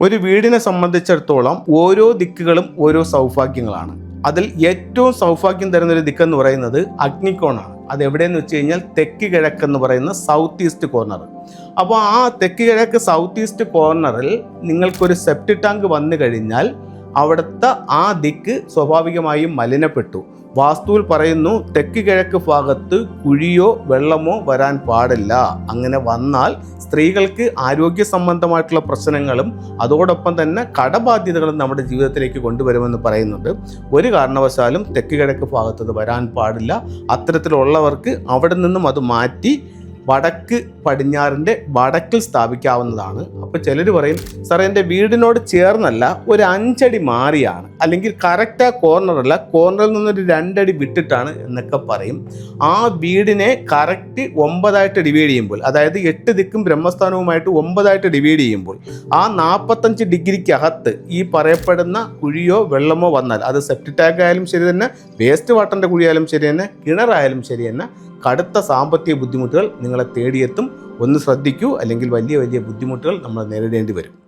ഒരു വീടിനെ സംബന്ധിച്ചിടത്തോളം ഓരോ ദിക്കുകളും ഓരോ സൗഭാഗ്യങ്ങളാണ്. അതിൽ ഏറ്റവും സൗഭാഗ്യം തരുന്ന ഒരു ദിക്കെന്ന് പറയുന്നത് അഗ്നിക്കോണാണ് അത് എവിടെയെന്ന് വെച്ച് കഴിഞ്ഞാൽ തെക്ക് കിഴക്ക് എന്ന് പറയുന്ന സൗത്ത് ഈസ്റ്റ് കോർണർ അപ്പോൾ ആ തെക്ക് കിഴക്ക് സൗത്ത് ഈസ്റ്റ് കോർണറിൽ നിങ്ങൾക്കൊരു സെപ്റ്റി ടാങ്ക് വന്നു കഴിഞ്ഞാൽ അവിടുത്തെ ആ ദിക്ക് സ്വാഭാവികമായും മലിനപ്പെട്ടു. വാസ്തുവിൽ പറയുന്നു തെക്ക് കിഴക്ക് ഭാഗത്ത് കുഴിയോ വെള്ളമോ വരാൻ പാടില്ല. അങ്ങനെ വന്നാൽ സ്ത്രീകൾക്ക് ആരോഗ്യ സംബന്ധമായിട്ടുള്ള പ്രശ്നങ്ങളും അതോടൊപ്പം തന്നെ കടബാധ്യതകളും നമ്മുടെ ജീവിതത്തിലേക്ക് കൊണ്ടുവരുമെന്ന് പറയുന്നുണ്ട്. ഒരു കാരണവശാലും തെക്ക് കിഴക്ക് ഭാഗത്ത് വരാൻ പാടില്ല. അത്തരത്തിലുള്ളവർക്ക് അവിടെ നിന്നും അത് മാറ്റി വടക്ക് പടിഞ്ഞാറിന്റെ വടക്കിൽ സ്ഥാപിക്കാവുന്നതാണ്. അപ്പോൾ ചിലർ പറയും സാറേ എന്റെ വീടിനോട് ചേർന്നല്ല ഒരു അഞ്ചടി മാറിയാണ്. അല്ലെങ്കിൽ കറക്റ്റ് ആ കോർണറല്ല കോർണറിൽ നിന്നൊരു രണ്ടടി വിട്ടിട്ടാണ് എന്നൊക്കെ പറയും. ആ വീടിനെ കറക്റ്റ് ഒമ്പതായിട്ട് ഡിവൈഡ് ചെയ്യുമ്പോൾ അതായത് എട്ട് ദിക്കും ബ്രഹ്മസ്ഥാനവുമായിട്ട് ഒമ്പതായിട്ട് ഡിവൈഡ് ചെയ്യുമ്പോൾ ആ നാൽപ്പത്തഞ്ച് ഡിഗ്രിക്കകത്ത് ഈ പറയപ്പെടുന്ന കുഴിയോ വെള്ളമോ വന്നാൽ അത് സെപ്റ്റിറ്റാക്കായാലും ആയാലും ശരി തന്നെ വേസ്റ്റ് വാട്ടറിന്റെ കുഴിയായാലും ശരി തന്നെ കിണറായാലും ശരി തന്നെ കടുത്ത സാമ്പത്തിക ബുദ്ധിമുട്ടുകൾ നിങ്ങളെ തേടിയെത്തും. ഒന്ന് ശ്രദ്ധിക്കൂ അല്ലെങ്കിൽ വലിയ വലിയ ബുദ്ധിമുട്ടുകൾ നമ്മൾ നേരിടേണ്ടി വരും.